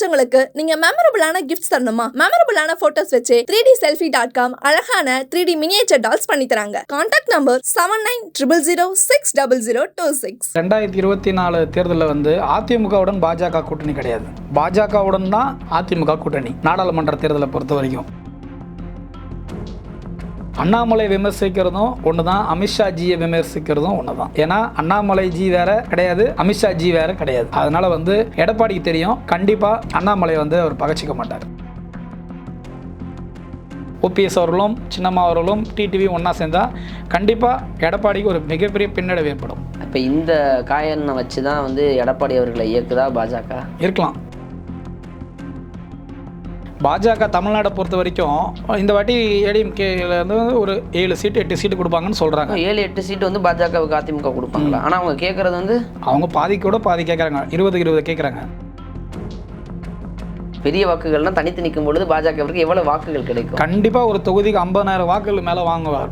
பிடிச்சவங்களுக்கு நீங்க மெமரபிளான கிஃப்ட்ஸ் தரணுமா? மெமரபிளான போட்டோஸ் வச்சு three D selfie dot com அழகான த்ரீ டி மினியேச்சர் டால்ஸ் பண்ணி தராங்க. Contact number seven nine triple zero six double zero two six ரெண்டாயிரத்தி இருபத்தி நாலு தேர்தலில் வந்து அதிமுகவுடன் பாஜக கூட்டணி கிடையாது. பாஜகவுடன் தான் அதிமுக கூட்டணி நாடாளுமன்ற தேர்தலை பொறுத்த வரைக்கும். அண்ணாமலை விமர்சிக்கிறதும் ஒன்று தான் அமித்ஷாஜியை விமர்சிக்கிறதும் ஒன்று தான் ஏன்னா அண்ணாமலை ஜி வேற கிடையாது அமித்ஷா ஜி வேற கிடையாது. அதனால வந்து எடப்பாடிக்கு தெரியும் கண்டிப்பாக அண்ணாமலை வந்து அவர் பகச்சிக்க மாட்டார். ஓபிஎஸ் அவர்களும் சின்னம்மா அவர்களும் டிடிவி ஒன்றா சேர்ந்தால் கண்டிப்பாக எடப்பாடிக்கு ஒரு மிகப்பெரிய பின்னடைவு ஏற்படும். இப்போ இந்த காயனை வச்சு தான் வந்து எடப்பாடி அவர்களை இயக்குதா பாஜக? இருக்கலாம். பாஜக தமிழ்நாடை பொறுத்த வரைக்கும் இந்த வாட்டி ஏடிஎம்கேல இருந்து ஒரு ஏழு சீட்டு எட்டு சீட்டு கொடுப்பாங்கன்னு சொல்கிறாங்க ஏழு எட்டு சீட்டு வந்து பாஜகவுக்கு அதிமுக கொடுப்பாங்களா? ஆனால் அவங்க கேட்குறது வந்து அவங்க பாதிக்கு கூட பாதி கேட்குறாங்க இருபது இருபது கேட்குறாங்க பெரிய வாக்குகள்லாம் தனித்து நிற்கும் பொழுது பாஜகவிற்கு எவ்வளவு வாக்குகள் கிடைக்கும்? கண்டிப்பாக ஒரு தொகுதிக்கு ஐம்பதாயிரம் வாக்குகள் மேலே வாங்குவார்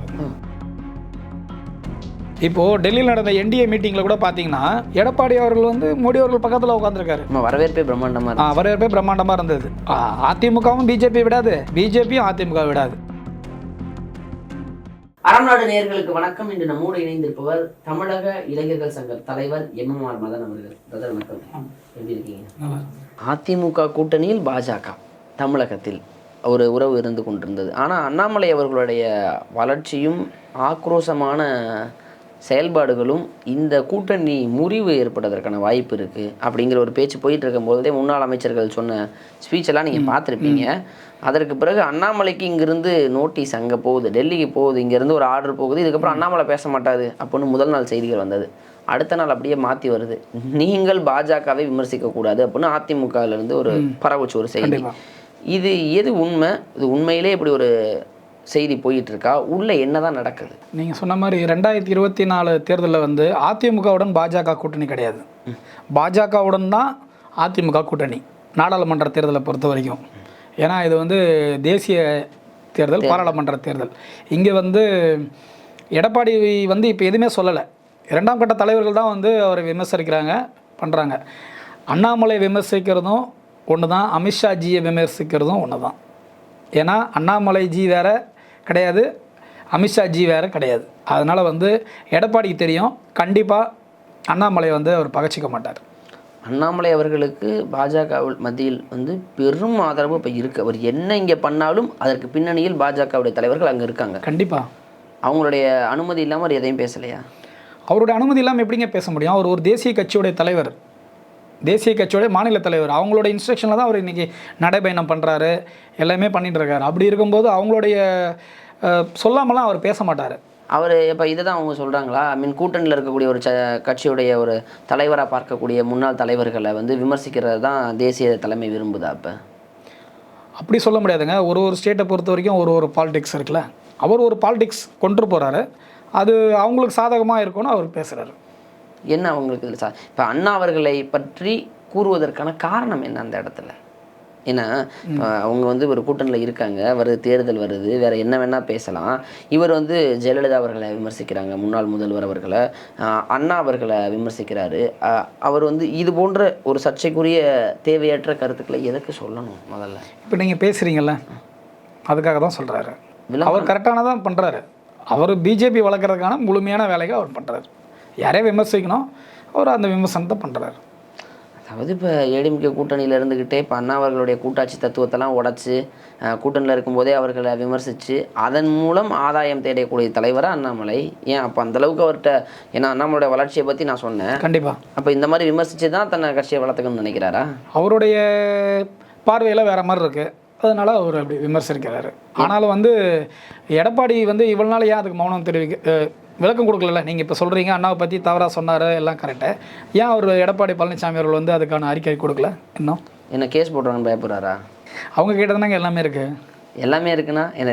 இப்போது டெல்லியில் நடந்த என்டிஏ மீட்டிங்கில் கூட பார்த்தீங்கன்னா எடப்பாடி அவர்கள் வந்து மோடி அவர்கள் பக்கத்தில் உட்காந்துருக்காரு வரவேற்பே பிரம்மாண்டமாக இருக்கு வரவேற்பே பிரம்மாண்டமாக இருந்தது. ஆ, அதிமுகவும் பிஜேபி விடாது. பிஜேபியும் அதிமுக விடாது. அறநாடு நேயர்களுக்கு வணக்கம். இன்று நம்மோடு இணைந்திருப்பவர் தமிழக இளைஞர்கள் சங்க தலைவர் எம் எம் ஆர் மதன் அவர்கள். பிரதர் வணக்கம். எப்படி இருக்கீங்க? அதிமுக கூட்டணியில் பாஜக தமிழகத்தில் ஒரு உறவு இருந்து கொண்டிருந்தது. ஆனால் அண்ணாமலை அவர்களுடைய வளர்ச்சியும் ஆக்ரோஷமான செயல்பாடுகளும் இந்த கூட்டணி முறிவு ஏற்படுவதற்கான வாய்ப்பு இருக்குது அப்படிங்கிற ஒரு பேச்சு போயிட்டு இருக்கும்போதே முன்னாள் அமைச்சர்கள் சொன்ன ஸ்பீச்செல்லாம் நீங்கள் பார்த்துருப்பீங்க. அதற்கு பிறகு அண்ணாமலைக்கு இங்கிருந்து நோட்டீஸ் அங்கே போகுது டெல்லிக்கு போகுது இங்கேருந்து ஒரு ஆர்டர் போகுது. இதுக்கப்புறம் அண்ணாமலை பேச மாட்டாது அப்படின்னு முதல் நாள் செய்திகள் வந்தது. அடுத்த நாள் அப்படியே மாற்றி வருது. நீங்கள் பாஜகவை விமர்சிக்கக்கூடாது அப்படின்னு அதிமுகவிலேருந்து ஒரு பரவுச்சு ஒரு செய்தி. இது எது உண்மை? இது உண்மையிலே இப்படி ஒரு செய்தி போயிட்டு இருக்கா உள்ள என்னதான் நடக்குது? நீங்கள் சொன்ன மாதிரி ரெண்டாயிரத்தி இருபத்தி நாலு தேர்தலில் வந்து அதிமுகவுடன் பாஜக கூட்டணி கிடையாது. பாஜகவுடன் தான் அதிமுக கூட்டணி நாடாளுமன்ற தேர்தலை பொறுத்த வரைக்கும். ஏன்னா இது வந்து தேசிய தேர்தல் பாராளுமன்ற தேர்தல். இங்கே வந்து எடப்பாடி வந்து இப்போ எதுவுமே சொல்லலை. இரண்டாம் கட்ட தலைவர்கள் தான் வந்து அவரை விமர்சிக்கிறாங்க பண்ணுறாங்க அண்ணாமலை விமர்சிக்கிறதும் ஒன்று தான் அமித்ஷா ஜியை விமர்சிக்கிறதும் ஒன்று தான் ஏன்னா அண்ணாமலை ஜி வேற கிடையாது. அமித்ஷா ஜி வேற கிடையாது. அதனால் வந்து எடப்பாடிக்கு தெரியும். கண்டிப்பாக அண்ணாமலை வந்து அவர் பகச்சிக்க மாட்டார். அண்ணாமலை அவர்களுக்கு பாஜக மத்தியில் வந்து பெரும் ஆதரவு இப்போ இருக்கு. அவர் என்ன இங்கே பண்ணாலும் அதற்கு பின்னணியில் பாஜகவுடைய தலைவர்கள் அங்கே இருக்காங்க. கண்டிப்பாக அவங்களுடைய அனுமதி இல்லாமல் அவர் எதையும் பேசலையா? அவருடைய அனுமதி இல்லாமல் எப்படிங்க பேச முடியும்? அவர் ஒரு தேசிய கட்சியுடைய தலைவர். தேசிய கட்சியோடைய மாநில தலைவர். அவங்களோட இன்ஸ்ட்ரக்ஷனில் தான் அவர் இன்றைக்கி நடைபயணம் பண்ணுறாரு எல்லாமே பண்ணிட்டு இருக்காரு. அப்படி இருக்கும்போது அவங்களுடைய சொல்லாமலாம் அவர் பேச மாட்டார். அவர் இப்போ இதை தான் அவங்க சொல்கிறாங்களா ஐ மீன் கூட்டணியில் இருக்கக்கூடிய ஒரு ச கட்சியுடைய ஒரு தலைவராக பார்க்கக்கூடிய முன்னாள் தலைவர்களை வந்து விமர்சிக்கிறது தான் தேசிய தலைமை விரும்புதா இப்போ அப்படி சொல்ல முடியாதுங்க. ஒரு ஒரு ஸ்டேட்டை பொறுத்த வரைக்கும் ஒரு ஒரு பாலிடிக்ஸ் இருக்குல்ல. அவர் ஒரு பாலிடிக்ஸ் கொண்டு போகிறாரு அது அவங்களுக்கு சாதகமாக இருக்கும்னு அவர் பேசுகிறாரு என்ன அவங்களுக்கு இதில் சார்? இப்போ அண்ணா அவர்களை பற்றி கூறுவதற்கான காரணம் என்ன அந்த இடத்துல? ஏன்னா அவங்க வந்து ஒரு கூட்டணியில் இருக்காங்க. வருது தேர்தல் வருது. வேற என்ன வேணால் பேசலாம். இவர் வந்து ஜெயலலிதா அவர்களை விமர்சிக்கிறாங்க. முன்னாள் முதல்வர் அவர்களை. அண்ணா அவர்களை விமர்சிக்கிறாரு. அவர் வந்து இது போன்ற ஒரு சர்ச்சைக்குரிய தேவையற்ற கருத்துக்களை எதுக்கு சொல்லணும் முதல்ல? இப்போ நீங்கள் பேசுகிறீங்கல்ல அதுக்காக தான் சொல்கிறாரு. அவர் கரெக்டானதான் பண்ணுறாரு அவர் பிஜேபி வளர்க்குறதுக்கான முழுமையான வேலையை அவர் பண்ணுறாரு யாரையும் விமர்சிக்கணும்? அவர் அந்த விமர்சனத்தை பண்ணுறாரு அதாவது இப்போ ஏடிஎம்கே கூட்டணியில் இருந்துக்கிட்டே இப்போ அண்ணா அவர்களுடைய கூட்டாட்சி தத்துவத்தெல்லாம் உடச்சி கூட்டணியில் இருக்கும்போதே அவர்களை விமர்சித்து அதன் மூலம் ஆதாயம் தேடக்கூடிய தலைவராக அண்ணாமலை. ஏன்? அப்போ அந்தளவுக்கு அவர்கிட்ட ஏன்னா அண்ணாமலையோட வளர்ச்சியை பற்றி நான் சொன்னேன். கண்டிப்பாக அப்போ இந்த மாதிரி விமர்சித்து தான் தன்னை கட்சியை வளர்த்துக்கணும்னு நினைக்கிறாரா? அவருடைய பார்வையில் வேற மாதிரி இருக்குது அதனால அவர் அப்படி விமர்சிக்கிறாரு. ஆனாலும் வந்து எடப்பாடி வந்து இவ்வளோ நாள் ஏன் அதுக்கு மௌனம் தெரிவிக்க விளக்கம் கொடுக்கல நீங்கள் இப்போ சொல்கிறீங்க அண்ணாவை பற்றி தவறாக சொன்னார் எல்லாம் கரெக்டு ஏன் அவர் எடப்பாடி பழனிசாமி அவர்கள் வந்து அதுக்கான அறிக்கை கொடுக்கல? இன்னும் என்ன கேஸ் போடுறாங்கன்னு பயப்படுறாரா? அவங்க கிட்ட தானங்க எல்லாமே இருக்குது எல்லாமே இருக்குன்னா என்ன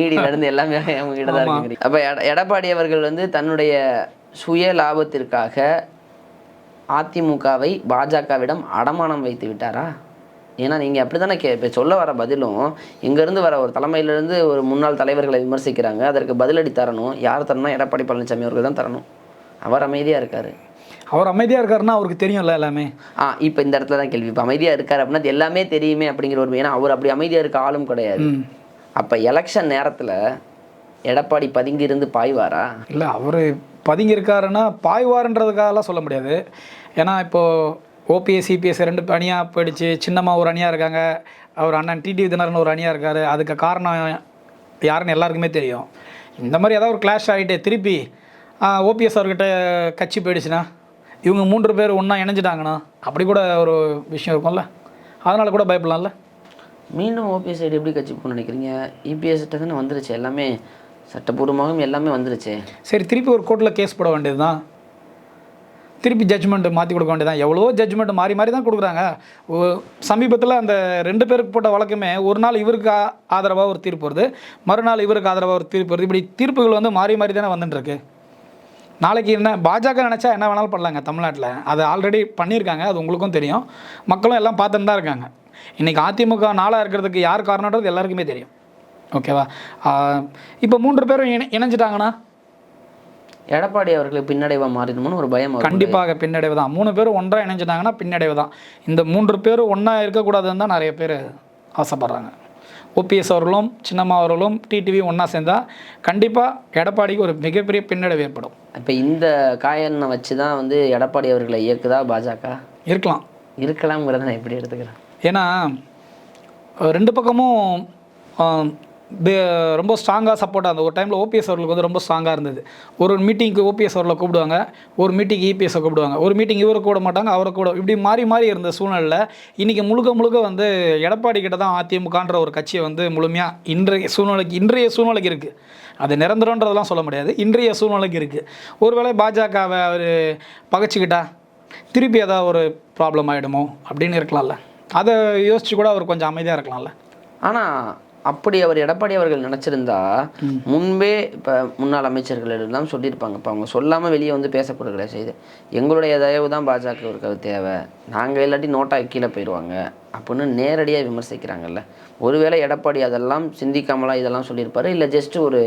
ஈடியில இருந்து எல்லாமே அவங்க கிட்ட தான் இருக்கு அப்போ எடப்பாடி அவர்கள் வந்து தன்னுடைய சுய லாபத்திற்காக அதிமுகவை பாஜகவிடம் அடமானம் வைத்து விட்டாரா? ஏன்னா நீங்கள் அப்படி தானே கே இப்போ சொல்ல வர பதிலும் இங்கேருந்து வர ஒரு தலைமையிலேருந்து ஒரு முன்னாள் தலைவர்களை விமர்சிக்கிறாங்க. அதற்கு பதிலடி தரணும். யார் தரணும் எடப்பாடி பழனிசாமி அவர்கள் தான் தரணும். அவர் அமைதியாக இருக்காரு. அவர் அமைதியாக இருக்காருன்னா அவருக்கு தெரியும்ல எல்லாமே. ஆ இப்போ இந்த இடத்துல தான் கேள்வி. இப்போ அமைதியாக இருக்கார் அப்படின்னா அது எல்லாமே தெரியுமே அப்படிங்கிற ஒரு ஏன்னா அவர் அப்படி அமைதியாக இருக்க ஆளும் கிடையாது. அப்போ எலெக்ஷன் நேரத்தில் எடப்பாடி பதுங்கி இருந்து பாய்வாரா? இல்லை அவர் பதுங்கி இருக்காருன்னா பாய்வாருன்றதுக்காகலாம் சொல்ல முடியாது. ஏன்னா இப்போது ஓபிஎஸ் சிபிஎஸ் ரெண்டு அணியாக போயிடுச்சு. சின்னம்மா ஒரு அணியாக இருக்காங்க. அவர் அண்ணன் டிடி தினரன் ஒரு அணியாக இருக்கார். அதுக்கு காரணம் யாருன்னு எல்லாருக்குமே தெரியும். இந்த மாதிரி ஏதாவது ஒரு கிளாஷ் ஆகிட்டு திருப்பி ஓபிஎஸ் அவர்கிட்ட கட்சி போயிடுச்சுன்னா இவங்க மூன்று பேர் ஒன்றா இணைஞ்சிட்டாங்கன்னா அப்படி கூட ஒரு விஷயம் இருக்கும்ல. அதனால் கூட பயப்படலாம்ல. மீண்டும் ஓபிஎஸ் சைடு எப்படி கட்சி போகணும்னு நினைக்கிறீங்க? இபிஎஸ் கிட்ட தானே வந்துருச்சு. எல்லாமே சட்டப்பூர்வமாகவும் எல்லாமே வந்துருச்சு. சரி திருப்பி ஒரு கோர்ட்டில் கேஸ் போட வேண்டியது தான் திருப்பி ஜட்ஜ்மெண்ட் மாற்றி கொடுக்க வேண்டியதான் எவ்வளோ ஜட்ஜ்மெண்ட் மாறி மாறி தான் கொடுக்குறாங்க. சமீபத்தில் அந்த ரெண்டு பேருக்கு போட்ட வழக்குமே ஒரு நாள் இவருக்கு ஆதரவாக ஒரு தீர்ப்பு வருது. மறுநாள் இவருக்கு ஆதரவாக ஒரு தீர்ப்பு வருது. இப்படி தீர்ப்புகள் வந்து மாறி மாறி தானே வந்துட்டுருக்கு. நாளைக்கு என்ன பாஜக நினச்சா என்ன வேணாலும் பண்ணலாங்க தமிழ்நாட்டில். அது ஆல்ரெடி பண்ணியிருக்காங்க. அது உங்களுக்கும் தெரியும். மக்களும் எல்லாம் பார்த்துட்டு தான் இருக்காங்க. இன்றைக்கி அதிமுக நாளாக இருக்கிறதுக்கு யார் காரணன்றது எல்லாருக்குமே தெரியும். ஓகேவா? இப்போ மூன்று பேரும் இணை இணைஞ்சிட்டாங்கன்னா எடப்பாடி அவர்களுக்கு பின்னடைவாக மாறிடுமோன்னு ஒரு பயம். கண்டிப்பாக பின்னடைவு தான் மூணு பேரும் ஒன்றா இணைஞ்சிட்டாங்கன்னா பின்னடைவு தான் இந்த மூன்று பேரும் ஒன்றா இருக்கக்கூடாதுன்னு தான் நிறைய பேர் ஆசைப்பட்றாங்க. ஓபிஎஸ் அவர்களும் சின்னம்மா அவர்களும் டிடிவி ஒன்றா சேர்ந்தா கண்டிப்பாக எடப்பாடிக்கு ஒரு மிகப்பெரிய பின்னடைவு ஏற்படும். இப்போ இந்த காயனை வச்சு தான் வந்து எடப்பாடி அவர்களை இயக்குதா பாஜக? இருக்கலாம். இருக்கலாம்ங்கிறத நான் எப்படி எடுத்துக்கிறேன்? ஏன்னா ரெண்டு பக்கமும் ரொம்ப ஸ்ட்ராங்காக சப்போர்ட்டாக இருந்தது. ஒரு டைமில் ஓபிஎஸ் அவர்களுக்கு வந்து ரொம்ப ஸ்ட்ராங்காக இருந்தது. ஒரு மீட்டிங்க்கு ஓபிஎஸ் அவர்களை கூப்பிடுவாங்க. ஒரு மீட்டிங் இபிஎஸ்ஸை கூப்பிடுவாங்க. ஒரு மீட்டிங் இவரை கூட மாட்டாங்க அவரை கூட. இப்படி மாறி மாறி இருந்த சூழ்நிலையில் இன்றைக்கி முழுக்க முழுக்க வந்து எடப்பாடி கிட்ட தான் அதிமுகன்ற ஒரு கட்சியை வந்து முழுமையாக இன்றைய சூழ்நிலைக்கு இன்றைய சூழ்நிலைக்கு இருக்குது அது நிரந்தரன்றதெல்லாம் சொல்ல முடியாது. இன்றைய சூழ்நிலைக்கு இருக்குது ஒருவேளை பாஜகவை அவர் பகைச்சிக்கிட்டா திருப்பி ஏதாவது ஒரு ப்ராப்ளம் ஆகிடுமோ அப்படின்னு இருக்கலாம்ல. அதை யோசிச்சு கூட அவர் கொஞ்சம் அமைதியாக இருக்கலாம்ல. ஆனால் அப்படி அவர் எடப்பாடி அவர்கள் நினச்சிருந்தா முன்பே இப்போ முன்னாள் அமைச்சர்கள் எல்லாம் சொல்லியிருப்பாங்க. இப்போ அவங்க சொல்லாமல் வெளியே வந்து பேசப்படுகிற செய்தி. எங்களுடைய தயவு தான் பாஜகவிற்கு அது தேவை. நாங்கள் இல்லாட்டி நோட்டா கீழே போயிடுவாங்க அப்படின்னு நேரடியாக விமர்சிக்கிறாங்கல்ல. ஒருவேளை எடப்பாடி அதெல்லாம் சிந்திக்காமலாம் இதெல்லாம் சொல்லியிருப்பாரு? இல்லை ஜஸ்ட் ஒரு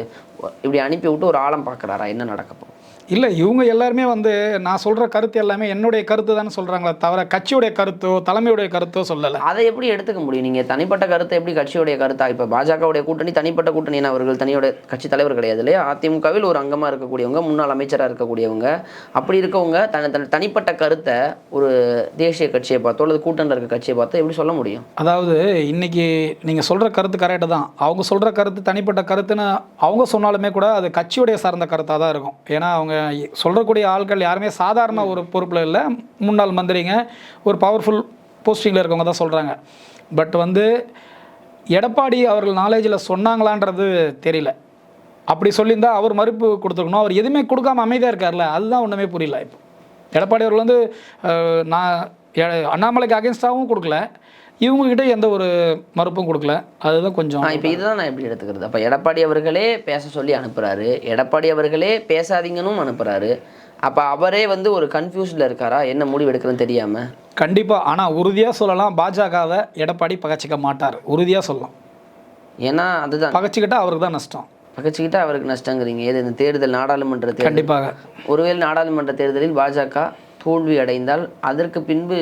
இப்படி அனுப்பி விட்டு ஒரு ஆழம் பார்க்குறாரா? என்ன நடக்க போகுது? இல்லை இவங்க எல்லாருமே வந்து நான் சொல்கிற கருத்து எல்லாமே என்னுடைய கருத்து தானே சொல்கிறாங்களே தவிர கட்சியுடைய கருத்தோ தலைமையுடைய கருத்தோ சொல்லலை. அதை எப்படி எடுத்துக்க முடியும்? நீங்கள் தனிப்பட்ட கருத்தை எப்படி கட்சியுடைய கருத்தா? இப்போ பாஜகவுடைய கூட்டணி தனிப்பட்ட கூட்டணி ஏன்னா அவர்கள் தனியோட கட்சி தலைவர் கிடையாது இல்லையா? அதிமுகவில் ஒரு அங்கமாக இருக்கக்கூடியவங்க முன்னாள் அமைச்சராக இருக்கக்கூடியவங்க. அப்படி இருக்கவங்க தன தன் தனிப்பட்ட கருத்தை ஒரு தேசிய கட்சியை பார்த்தோ அல்லது கூட்டணியில் இருக்க கட்சியை பார்த்தோ எப்படி சொல்ல முடியும்? அதாவது இன்னைக்கு நீங்கள் சொல்கிற கருத்து கரெக்டு தான். அவங்க சொல்கிற கருத்து தனிப்பட்ட கருத்துன்னு அவங்க சொன்னாலுமே கூட அது கட்சியுடைய சார்ந்த கருத்தாக தான் இருக்கும். ஏன்னா அவங்க சொல்கிறக்கூடிய ஆட்கள் யாருமே சாதாரண ஒரு பொறுப்பில் இல்லை. முன்னாள் மந்திரிங்க ஒரு பவர்ஃபுல் போஸ்டிங்கில் இருக்கவங்க தான் சொல்கிறாங்க பட் வந்து எடப்பாடி அவர்கள் நாலேஜில் சொன்னாங்களான்றது தெரியல. அப்படி சொல்லியிருந்தால் அவர் மறுப்பு கொடுத்துருக்கணும். அவர் எதுவுமே கொடுக்காம அமைதியாக இருக்கார்ல அதுதான் ஒன்றுமே புரியல இப்போ. எடப்பாடி அவர்கள் வந்து நான் அண்ணாமலைக்கு அகேன்ஸ்டாகவும் கொடுக்கல. இவங்ககிட்ட எந்த ஒரு மறுப்பும் கொடுக்கல. அதுதான் கொஞ்சம் இப்போ இதுதான் நான் எப்படி எடுத்துக்கிறது? அப்போ எடப்பாடி அவர்களே பேச சொல்லி அனுப்புகிறாரு எடப்பாடி அவர்களே பேசாதீங்கன்னு அனுப்புகிறாரு அப்போ அவரே வந்து ஒரு கன்ஃபியூஸ்டில் இருக்காரா? என்ன முடிவு எடுக்கிறதுன்னு தெரியாமல் கண்டிப்பாக ஆனால் உறுதியாக சொல்லலாம். பாஜகவை எடப்பாடி பகச்சிக்க மாட்டார். உறுதியாக சொல்லலாம். ஏன்னா அதுதான். பகச்சிக்கிட்டா அவருக்கு தான் நஷ்டம். பகச்சிக்கிட்டா அவருக்கு நஷ்டங்கிறீங்க. ஏது இந்த தேர்தல் நாடாளுமன்ற தேர்தல்? கண்டிப்பாக. ஒருவேளை நாடாளுமன்ற தேர்தலில் பாஜக தோல்வி அடைந்தால் அதற்கு பின்பு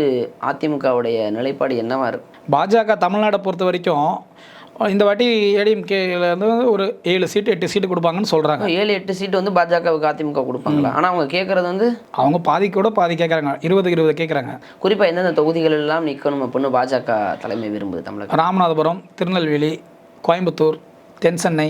அதிமுகவுடைய நிலைப்பாடு என்னவா இருக்கும்? பாஜக தமிழ்நாடை பொறுத்த வரைக்கும் இந்த வாட்டி ஏடிஎம்கேல இருந்து ஒரு ஏழு சீட்டு எட்டு சீட்டு கொடுப்பாங்கன்னு சொல்கிறாங்க ஏழு எட்டு சீட்டு வந்து பாஜகவுக்கு அதிமுக கொடுப்பாங்களா? ஆனால் அவங்க கேட்குறது வந்து அவங்க பாதிக்கு கூட பாதி கேட்குறாங்க இருபதுக்கு இருபது கேட்குறாங்க குறிப்பாக எந்தெந்த தொகுதிகள் எல்லாம் நிற்கணும் அப்படின்னு பாஜக தலைமை விரும்புது தமிழகம் ராமநாதபுரம் திருநெல்வேலி கோயம்புத்தூர் தென் சென்னை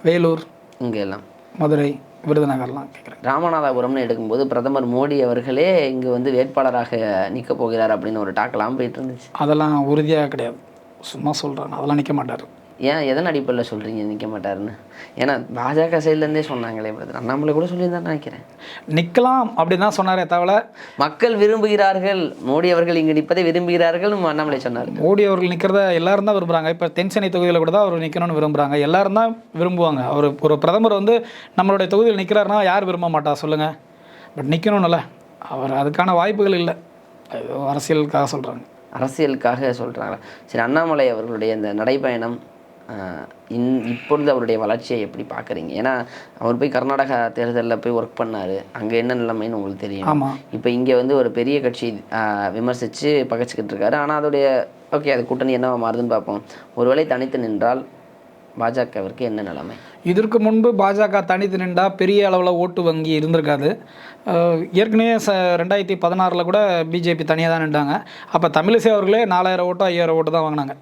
வேலூர் இங்கே எல்லாம் மதுரை விருதுநகர்லாம் கேட்குறாங்க ராமநாதபுரம்னு எடுக்கும்போது பிரதமர் மோடி அவர்களே இங்கு வந்து வேட்பாளராக நிற்க போகிறார் அப்படின்னு ஒரு டாக்கெல்லாம் போயிட்டு இருந்துச்சு. அதெல்லாம் உறுதியாக கிடையாது. சும்மா சொல்கிறாங்க அதெல்லாம் நிற்க மாட்டார். ஏன் எதன் அடிப்படையில் சொல்கிறீங்க நிற்க மாட்டாருன்னு. ஏன்னா பாஜக சைட்லேருந்தே சொன்னாங்களே பிரதர் அண்ணாமலை கூட சொல்லியிருந்தான்னு நினைக்கிறேன். நிற்கலாம் அப்படின்னு தான் சொன்னாரே தவிர மக்கள் விரும்புகிறார்கள். மோடி அவர்கள் இங்கு நிற்பதை விரும்புகிறார்கள் அண்ணாமலை சொன்னார். மோடி அவர்கள் நிற்கிறத எல்லாரும் தான் விரும்புகிறாங்க இப்போ தென்சென்னை தொகுதியில் கூட தான் அவர் நிற்கணும்னு விரும்புகிறாங்க எல்லாரும் தான் விரும்புவாங்க. அவர் ஒரு பிரதமர் வந்து நம்மளுடைய தொகுதியில் நிற்கிறாருன்னா யார் விரும்ப மாட்டா? சொல்லுங்கள் பட் நிற்கணும்ல அவர் அதுக்கான வாய்ப்புகள் இல்லை. அரசியலுக்காக சொல்கிறாங்க அரசியலுக்காக சொல்கிறாங்களா சரி அண்ணாமலை அவர்களுடைய இந்த நடைப்பயணம் இன் இப்பொழுது அவருடைய வளர்ச்சியை எப்படி பார்க்குறீங்க? ஏன்னா அவர் போய் கர்நாடகா தேர்தலில் போய் ஒர்க் பண்ணார். அங்கே என்ன நிலைமைன்னு உங்களுக்கு தெரியும். இப்போ இங்கே வந்து ஒரு பெரிய கட்சி விமர்சித்து பகச்சிக்கிட்டு இருக்காரு. ஆனால் அதோடைய ஓகே அது கூட்டணி என்னவா மாறுதுன்னு பார்ப்போம். ஒருவேளை தனித்து நின்றால் பாஜகவிற்கு என்ன நிலைமை? இதற்கு முன்பு பாஜக தனித்து நின்றா பெரிய அளவில் ஓட்டு வங்கி இருந்திருக்காது. ஏற்கனவே ச ரெண்டாயிரத்தி பதினாறில் கூட பிஜேபி தனியாக தான் நின்றாங்க. அப்போ தமிழிசை அவர்களே நாலாயிரம் ஓட்டு ஐயாயிரம் ஓட்டு தான் வாங்கினாங்க.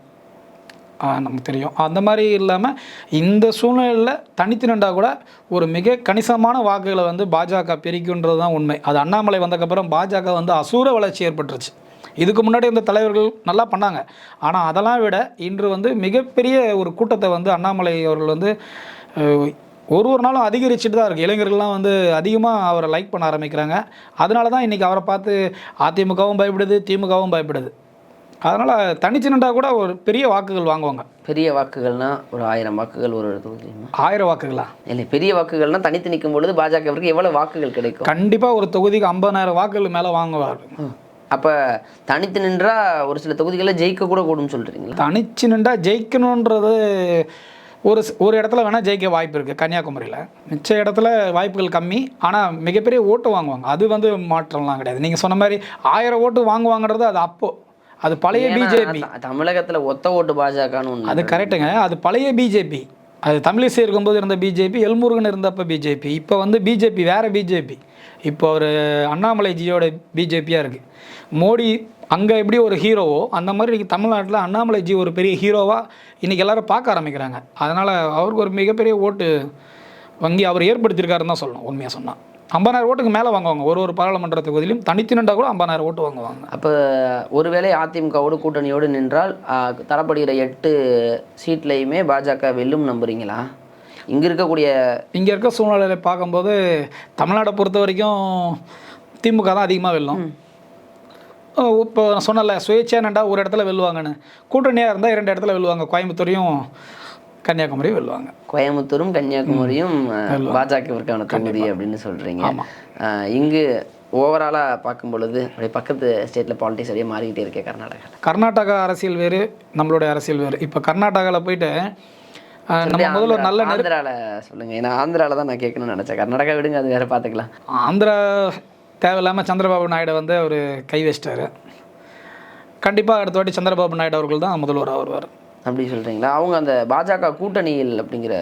நமக்கு தெரியும். அந்த மாதிரி இல்லாமல் இந்த சூழ்நிலையில் தனித்து நின்றால் கூட ஒரு மிக கணிசமான வாக்குகளை வந்து பாஜக பிரிக்குன்றது தான் உண்மை. அது அண்ணாமலை வந்ததுக்கப்புறம் பாஜக வந்து அசூர வளர்ச்சி ஏற்பட்டுருச்சு. இதுக்கு முன்னாடி இந்த தலைவர்கள் நல்லா பண்ணாங்க. ஆனால் அதெல்லாம் விட இன்று வந்து மிகப்பெரிய ஒரு கூட்டத்தை வந்து அண்ணாமலை அவர்கள் வந்து ஒரு ஒரு நாளும் அதிகரிச்சுட்டு தான் இருக்குது இளைஞர்கள்லாம் வந்து அதிகமாக அவரை லைக் பண்ண ஆரம்பிக்கிறாங்க. அதனால தான் இன்றைக்கி அவரை பார்த்து அதிமுகவும் பயப்படுது திமுகவும் பயப்படுது. அதனால் தனிச்சு நின்றா கூட ஒரு பெரிய வாக்குகள் வாங்குவாங்க. பெரிய வாக்குகள்னா ஒரு ஆயிரம் வாக்குகள் ஒரு தொகுதியுமா ஆயிரம் வாக்குகளா? இல்லை பெரிய வாக்குகள்னா தனித்து நிற்கும் பொழுது பாஜகவிற்கு எவ்வளவு வாக்குகள் கிடைக்கும்? கண்டிப்பாக ஒரு தொகுதிக்கு ஐம்பதாயிரம் வாக்குகள் மேலே வாங்குவார். அப்போ தனித்து நின்றா ஒரு சில தொகுதிகளில் ஜெயிக்க கூட கூடும்னு சொல்றீங்களா? தனிச்சு நின்றா ஜெயிக்கணுன்றது ஒரு ஒரு இடத்துல வேணால் ஜெயிக்க வாய்ப்பு இருக்குது கன்னியாகுமரியில். மிச்ச இடத்துல வாய்ப்புகள் கம்மி ஆனால் மிகப்பெரிய ஓட்டு வாங்குவாங்க. அது வந்து மாற்றம்லாம் கிடையாது. நீங்கள் சொன்ன மாதிரி ஆயிரம் ஓட்டு வாங்குவாங்கன்றது அது அப்போ. அது பழைய பிஜேபி தமிழகத்துல ஒத்த ஓட்டு பாஜகன்னு அது கரெக்டுங்க அது பழைய பிஜேபி அது தமிழிசை இருக்கும்போது இருந்த பிஜேபி எல்முருகன் இருந்தப்ப பிஜேபி இப்போ வந்து பிஜேபி வேற பிஜேபி இப்போ ஒரு அண்ணாமலைஜியோட பிஜேபியாக இருக்குது மோடி அங்கே எப்படி ஒரு ஹீரோவோ அந்த மாதிரி இன்னைக்கு தமிழ்நாட்டில் அண்ணாமலைஜி ஒரு பெரிய ஹீரோவாக இன்றைக்கி எல்லாரும் பார்க்க ஆரம்பிக்கிறாங்க. அதனால் அவருக்கு ஒரு மிகப்பெரிய ஓட்டு வங்கி அவர் ஏற்படுத்தியிருக்காருன்னு தான் சொல்லணும் உண்மையாக சொன்னால் ஐம்பதாயிரம் ஓட்டுக்கு மேலே வாங்குவாங்க. ஒரு ஒரு பாராளுமன்ற தொகுதியிலும் தனித்து நின்றா கூட ஐம்பதாயிரம் ஓட்டு வாங்குவாங்க. அப்போ ஒருவேளை அதிமுகவோடு கூட்டணியோடு நின்றால் தரப்படுகிற எட்டு சீட்லையுமே பாஜக வெல்லும் நம்புறீங்களா? இங்க இருக்கக்கூடிய இங்கே இருக்க சூழ்நிலையை பார்க்கும்போது தமிழ்நாடை பொறுத்த வரைக்கும் திமுக தான் அதிகமாக வெல்லும். இப்போ நான் சொன்னல சுயேட்சையாக நின்றா ஒரு இடத்துல வெல்லுவாங்கன்னு. கூட்டணியாக இருந்தால் இரண்டு இடத்துல வெல்லுவாங்க. கோயம்புத்தூரையும் கன்னியாகுமரியும் வெல்லுவாங்க கோயம்புத்தூரும் கன்னியாகுமரியும் பாஜகவிற்கான தொகுதி அப்படின்னு. ஆ, இங்கு ஓவராலாக பார்க்கும் பொழுது அப்படியே பக்கத்து ஸ்டேட்டில் பாலிடிக்ஸ் அப்படியே மாறிக்கிட்டே இருக்கே கர்நாடகா. கர்நாடகா அரசியல் வேறு நம்மளுடைய அரசியல் வேறு. இப்போ கர்நாடகாவில் போயிட்டு நம்ம முதல்ல ஒரு நல்ல நெரு ஆந்திரால சொல்லுங்க. ஏன்னா ஆந்திரால தான் நான் கேட்கணும்னு நினைச்சேன். கர்நாடகா விடுங்க அது வேற பார்த்துக்கலாம். ஆந்திரா தேவையில்லாமல் சந்திரபாபு நாயுடு வந்து அவர் கை வச்சிட்டாரு. கண்டிப்பாக அடுத்த வாட்டி சந்திரபாபு நாயுடு அவர்கள் தான் முதல்வராக வருவார். அப்படி சொல்றீங்களா? அவங்க அந்த பாஜக கூட்டணியில் அப்படிங்கிற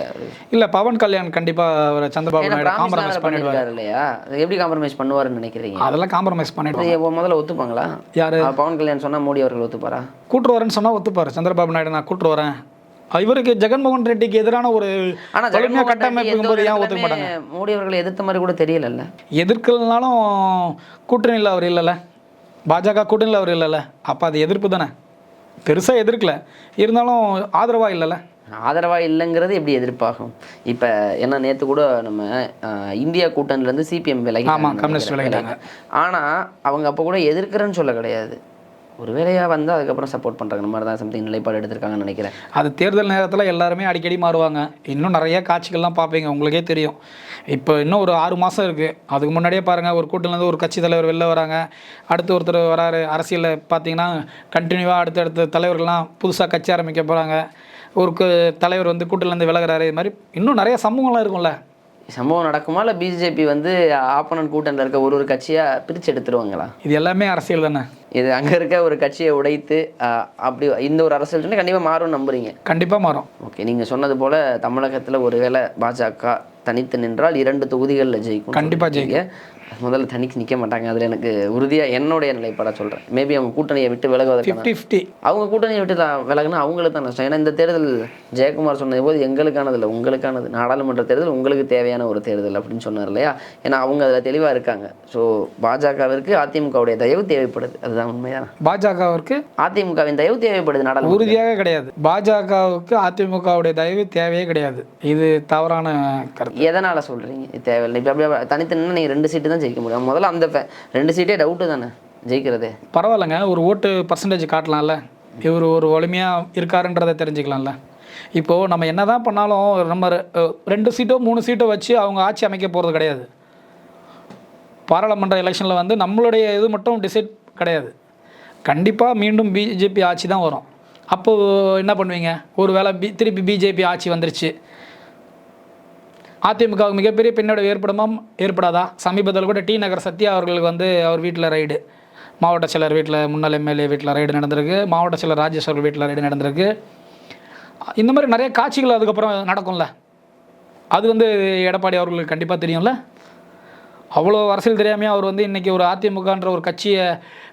இல்லை பவன் கல்யாண் கண்டிப்பாக அவர் சந்திரபாபு நாயுடு காம்ப்ரமைஸ் பண்ணிடுவார். இல்லையா? எப்படி காம்ப்ரமைஸ் பண்ணுவாருன்னு நினைக்கிறீங்க? அதெல்லாம் காம்ப்ரமைஸ் பண்ணிடுவாங்க. முதல்ல ஒத்துப்பாங்களா? யாரு? பவன் கல்யாண் சொன்னா மோடி அவர்கள் ஒத்துப்பாரா? கூட்டு வரேன்னு சொன்னால் ஒத்துப்பார். சந்திரபாபு நாயுடு நான் கூட்டு வரேன். இவருக்கு ஜெகன்மோகன் ரெட்டிக்கு எதிரான ஒரு ரெட்டி கட்டமைப்பு ஏன் ஒத்துக்க மாட்டாங்க? மோடி அவர்களை எதிர்த்த மாதிரி கூட தெரியலல்ல. எதிர்க்கலனாலும் கூட்டணியில் அவர் இல்லைல்ல. பாஜக கூட்டணியில் அவர் இல்லைல்ல. அப்போ அது எதிர்ப்பு தானே? பெருசாக எதிர்க்கல. இருந்தாலும் ஆதரவாக இல்லைல்ல ஆதரவா இல்லைங்கிறது எப்படி எதிர்ப்பாகும்? இப்ப ஏன்னா நேத்து கூட நம்ம இந்தியா கூட்டணில இருந்து சிபிஎம் விலகி ஆமா, கம்யூனிஸ்ட் விலகிட்டாங்க. ஆனா அவங்க அப்ப கூட எதிர்க்கிறேன்னு சொல்ல கிடையாது. ஒரு வேலையாக வந்து அதுக்கப்புறம் சப்போர்ட் பண்ணுறாங்க இந்த மாதிரி தான் சம்திங் நிலைப்பாடு எடுத்திருக்காங்கன்னு நினைக்கிறேன். அது தேர்தல் நேரத்தில் எல்லாருமே அடிக்கடி மாறுவாங்க. இன்னும் நிறைய காட்சிகள்லாம் பார்ப்பீங்க. உங்களுக்கே தெரியும். இப்போ இன்னும் ஒரு ஆறு மாதம் இருக்குது அதுக்கு முன்னாடியே பாருங்கள் ஒரு கூட்டிலேருந்து ஒரு கட்சி தலைவர் வெளில வராங்க. அடுத்து ஒருத்தர் வராரு. அரசியலில் பார்த்தீங்கன்னா கண்டினியூவாக அடுத்தடுத்த தலைவர்கள்லாம் புதுசாக கட்சி ஆரம்பிக்க போகிறாங்க ஒரு தலைவர் வந்து கூட்டிலேருந்து விலகுறாரு. இது மாதிரி இன்னும் நிறைய சம்பவங்கள்லாம் இருக்கும்ல. சம்பவம் நடக்குமா? இல்ல பிஜேபி வந்து ஆப்பனன்ட் கூட்டணியில் இருக்க ஒரு ஒரு கட்சியா பிரிச்சு எடுத்துருவாங்களா? இது எல்லாமே அரசியல் தானே? இது அங்க இருக்க ஒரு கட்சியை உடைத்து அப்படி இந்த ஒரு அரசியல் சொன்னா கண்டிப்பா மாறும்னு நம்புறீங்க? கண்டிப்பாக மாறும். ஓகே நீங்க சொன்னது போல தமிழகத்துல ஒருவேளை பாஜக தனித்து நின்றால் இரண்டு தொகுதிகளில் ஜெயிக்கும் கண்டிப்பா சொல்றீங்க. முதல்ல தனிக்கு நிக்க மாட்டாங்க. அதுல எனக்கு உறுதியா என்னுடைய நிலைப்பாட சொல்றேன். மேபி அவங்க கூட்டணியை விட்டு விலகுவதற்கான ஃபிஃப்டி ஃபிஃப்டி அவங்க கூட்டணியை விட்டு தான் விலகுனா அவங்களுக்கு தான் நஷ்டம். ஏன்னா இந்த தேர்தல் ஜெயக்குமார் சொன்னது போது எங்களுக்கானது இல்லை உங்களுக்கானது. நாடாளுமன்ற தேர்தல் உங்களுக்கு தேவையான ஒரு தேர்தல் அப்படின்னு சொன்னார் இல்லையா? ஏன்னா அவங்க அதில் தெளிவாக இருக்காங்க. ஸோ பாஜகவிற்கு அதிமுகவுடைய தயவு தேவைப்படுது. அதுதான் உண்மையான பாஜகவிற்கு அதிமுகவின் தயவு தேவைப்படுது நாடாளுமன்ற உறுதியாக கிடையாது. பாஜகவுக்கு அதிமுகவுடைய தயவு தேவையே கிடையாது. இது தவறான கருத்து. எதனால சொல்றீங்க? இது தேவையில்லை. இப்போ அப்படியே தனித்து நின்னா நீங்க ரெண்டு சீட்டு தான் ஜெயிக்க முடியும். முதல்ல அந்த ரெண்டு சீட்டே டவுட்டு தானே? ஜெயிக்கிறதே. பரவாயில்லைங்க. ஒரு ஓட்டு பர்சன்டேஜ் காட்டலாம்ல. இவர் ஒரு வலிமையாக இருக்காருன்றதை தெரிஞ்சுக்கலாம்ல. இப்போது நம்ம என்ன தான் பண்ணாலும் நம்ம ரெ- ரெண்டு சீட்டோ மூணு சீட்டோ வச்சு அவங்க ஆட்சி அமைக்க போகிறது கிடையாது. பாராளுமன்ற எலெக்ஷனில் வந்து நம்மளுடைய இது மட்டும் டிசைட் கிடையாது. கண்டிப்பாக மீண்டும் பிஜேபி ஆட்சி தான் வரும். அப்போது என்ன பண்ணுவீங்க? ஒரு வேளை பி திருப்பி பிஜேபி ஆட்சி வந்துருச்சு. அதிமுகவுக்கு மிகப்பெரிய பின்னடைவு ஏற்படுமா ஏற்படாதா? சமீபத்தில் கூட டி நகர் சத்யா அவர்களுக்கு வந்து அவர் வீட்டில் ரைடு மாவட்ட செயலர் வீட்டில் முன்னாள் எம்எல்ஏ வீட்டில் ரைடு நடந்திருக்கு. மாவட்ட செயலர் ராஜேஸ்வர் வீட்டில் ரைடு நடந்திருக்கு. இந்த மாதிரி நிறைய காட்சிகள் அதுக்கப்புறம் நடக்கும்ல. அது வந்து எடப்பாடி அவர்களுக்கு கண்டிப்பாக தெரியும்ல. அவ்வளோ அரசியல் தெரியாமையே அவர் வந்து இன்றைக்கி ஒரு அதிமுகன்ற ஒரு கட்சியை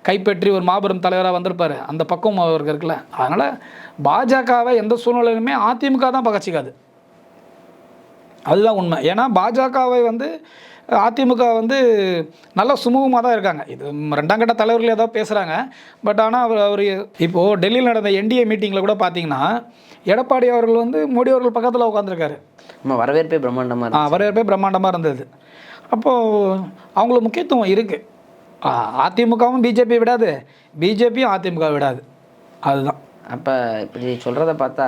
கைப்பற்றி ஒரு மாபெரும் தலைவராக வந்திருப்பார். அந்த பக்கம் அவருக்கு இருக்குல்ல. அதனால் பாஜகவை எந்த சூழ்நிலையிலுமே அதிமுக தான் பகச்சிக்காது. அதுதான் உண்மை. ஏன்னா பாஜகவை வந்து அதிமுக வந்து நல்ல சுமூகமாக தான் இருக்காங்க. இது ரெண்டாம் கட்ட தலைவர்கள் ஏதோ பேசுகிறாங்க பட் ஆனால் அவர் அவர் இப்போது டெல்லியில் நடந்த என்டிஏ மீட்டிங்கில் கூட பார்த்தீங்கன்னா எடப்பாடி அவர்கள் வந்து மோடி அவர்கள் பக்கத்தில் உட்காந்துருக்காரு நம்ம வரவேற்பே பிரம்மாண்டமாக இருக்கு வரவேற்பே பிரம்மாண்டமாக இருந்தது. அப்போது அவங்களுக்கு முக்கியத்துவம் இருக்குது அதிமுகவும் பிஜேபி விடாது. பிஜேபியும் அதிமுக விடாது. அதுதான். அப்போ இப்படி சொல்கிறத பார்த்தா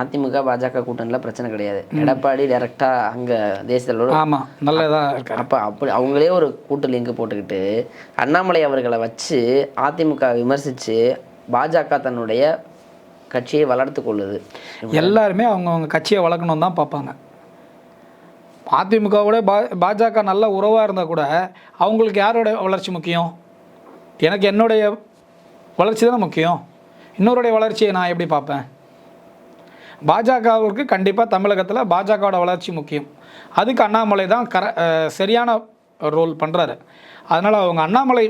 அதிமுக பாஜக கூட்டணியில் பிரச்சனை கிடையாது. எடப்பாடி டைரெக்டாக அங்கே தேசியத்தோட ஆமாம் நல்லதாக இருக்காரு. அப்போ அப்படி அவங்களே ஒரு கூட்டு லிங்க் போட்டுக்கிட்டு அண்ணாமலை அவர்களை வச்சு அதிமுக விமர்சித்து பாஜக தன்னுடைய கட்சியை வளர்த்து கொள்ளுது. எல்லாருமே அவங்கவுங்க கட்சியை வளர்க்கணும் தான் பார்ப்பாங்க. அதிமுகவோட பா பாஜக நல்ல உறவாக இருந்தால் கூட அவங்களுக்கு யாரோட வளர்ச்சி முக்கியம்? எனக்கு என்னுடைய வளர்ச்சி தானே முக்கியம். இன்னொருடைய வளர்ச்சியை நான் எப்படி பார்ப்பேன்? பாஜகவுக்கு கண்டிப்பாக தமிழகத்தில் பாஜகவோட வளர்ச்சி முக்கியம். அதுக்கு அண்ணாமலை தான் கர சரியான ரோல் பண்ணுறாரு அதனால் அவங்க அண்ணாமலை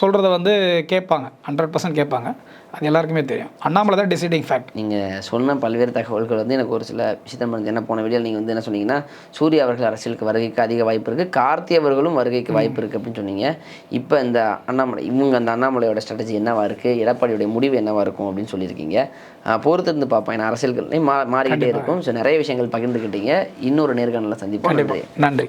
சொல்கிறத வந்து கேட்பாங்க. ஹண்ட்ரட் பர்சன்ட் கேட்பாங்க. அது எல்லாருக்குமே தெரியும். அண்ணாமலை தான் டிசைடிங் ஃபேக்ட் நீங்கள் சொன்ன பல்வேறு தகவல்கள் வந்து எனக்கு ஒரு சில விஷயத்தை மறந்து என்ன போன வீடியோ நீங்கள் வந்து என்ன சொன்னீங்கன்னா சூர்யா அவர்கள் அரசியலுக்கு வருகைக்கு அதிக வாய்ப்பு இருக்குது கார்த்தி அவர்களும் வருகைக்கு வாய்ப்பு இருக்குது அப்படின்னு சொன்னீங்க. இப்போ இந்த அண்ணாமலை இவங்க அந்த அண்ணாமலையோட ஸ்ட்ராட்டஜி என்னவா இருக்குது எடப்பாடியோட முடிவு என்னவா இருக்கும் அப்படின்னு சொல்லியிருக்கீங்க. பொறுத்திருந்து பார்ப்பேன் ஏன்னா அரசியல்கள் மா மாறிக்கிட்டே இருக்கும். ஸோ நிறைய விஷயங்கள் பகிர்ந்துக்கிட்டீங்க இன்னொரு நேர்காணலில் சந்திப்போம். நன்றி.